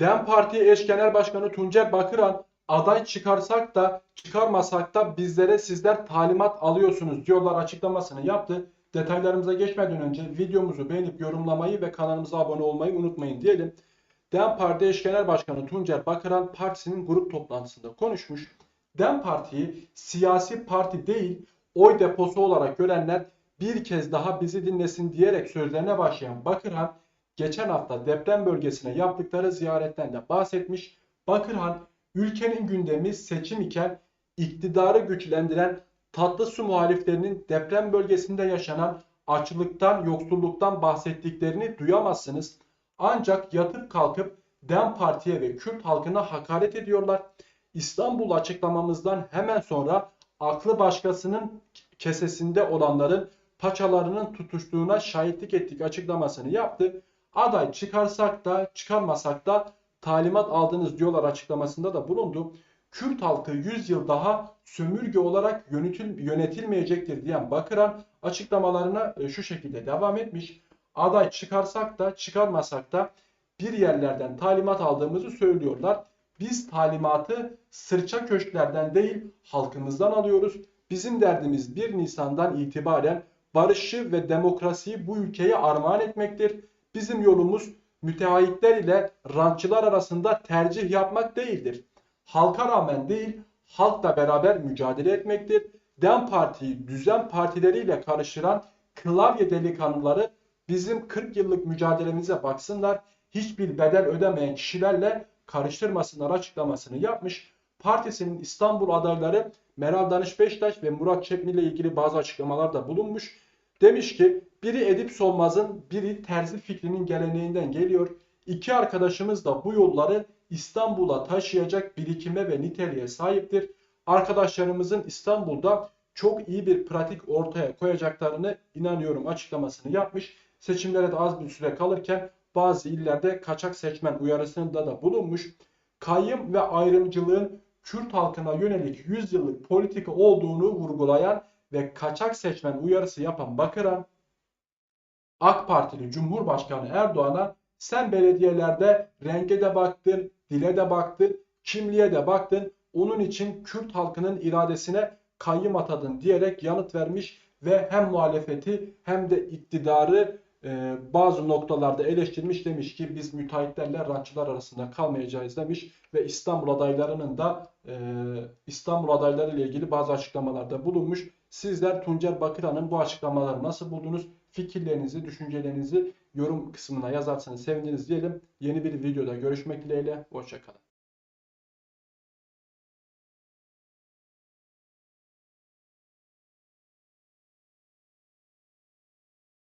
DEM Parti eş genel başkanı Tuncer Bakıran aday çıkarsak da çıkarmasak da bizlere sizler talimat alıyorsunuz diyorlar açıklamasını yaptı. Detaylarımıza geçmeden önce videomuzu beğenip yorumlamayı ve kanalımıza abone olmayı unutmayın diyelim. DEM Parti eş genel başkanı Tuncer Bakıran partisinin grup toplantısında konuşmuş. DEM Parti'yi siyasi parti değil oy deposu olarak görenler bir kez daha bizi dinlesin diyerek sözlerine başlayan Bakırhan geçen hafta deprem bölgesine yaptıkları ziyaretten de bahsetmiş. Bakırhan ülkenin gündemi seçim iken iktidarı güçlendiren tatlı su muhaliflerinin deprem bölgesinde yaşanan açlıktan, yoksulluktan bahsettiklerini duyamazsınız. Ancak yatıp kalkıp DEM Parti'ye ve Kürt halkına hakaret ediyorlar. İstanbul açıklamamızdan hemen sonra aklı başkasının kesesinde olanların paçalarının tutuştuğuna şahitlik ettik açıklamasını yaptı. Aday çıkarsak da çıkarmasak da talimat aldınız diyorlar açıklamasında da bulundu. Kürt halkı 100 yıl daha sömürge olarak yönetil, yönetilmeyecektir diyen Bakıran açıklamalarına e, şu şekilde devam etmiş. Aday çıkarsak da çıkarmasak da bir yerlerden talimat aldığımızı söylüyorlar. Biz talimatı sırça köşklerden değil halkımızdan alıyoruz. Bizim derdimiz 1 Nisan'dan itibaren barışı ve demokrasiyi bu ülkeye armağan etmektir. Bizim yolumuz müteahhitler ile rantçılar arasında tercih yapmak değildir. Halka rağmen değil, halkla beraber mücadele etmektir. DEM Parti'yi düzen partileriyle karıştıran klavye delikanlıları bizim 40 yıllık mücadelemize baksınlar. Hiçbir bedel ödemeyen kişilerle karıştırmasınlar açıklamasını yapmış. Partisinin İstanbul adayları Meral Danış Beştaş ve Murat Çepni ile ilgili bazı açıklamalarda bulunmuş. Demiş ki biri Edip Solmaz'ın biri Terzi fikrinin geleneğinden geliyor. İki arkadaşımız da bu yolları İstanbul'a taşıyacak birikime ve niteliğe sahiptir. Arkadaşlarımızın İstanbul'da çok iyi bir pratik ortaya koyacaklarını inanıyorum açıklamasını yapmış. Seçimlere de az bir süre kalırken bazı illerde kaçak seçmen uyarısında da bulunmuş. Kayyım ve ayrımcılığın Kürt halkına yönelik 100 yıllık politika olduğunu vurgulayan ve kaçak seçmen uyarısı yapan Bakıran, AK Partili Cumhurbaşkanı Erdoğan'a sen belediyelerde renge de baktın, dile de baktın, kimliğe de baktın. Onun için Kürt halkının iradesine kayyım atadın diyerek yanıt vermiş ve hem muhalefeti hem de iktidarı e, bazı noktalarda eleştirmiş demiş ki biz müteahhitlerle rantçılar arasında kalmayacağız demiş ve İstanbul adaylarının da e, İstanbul adayları ile ilgili bazı açıklamalarda bulunmuş. Sizler Tuncer Bakıran'ın bu açıklamaları nasıl buldunuz? Fikirlerinizi, düşüncelerinizi yorum kısmına yazarsanız seviniriz diyelim. Yeni bir videoda görüşmek dileğiyle. Hoşçakalın.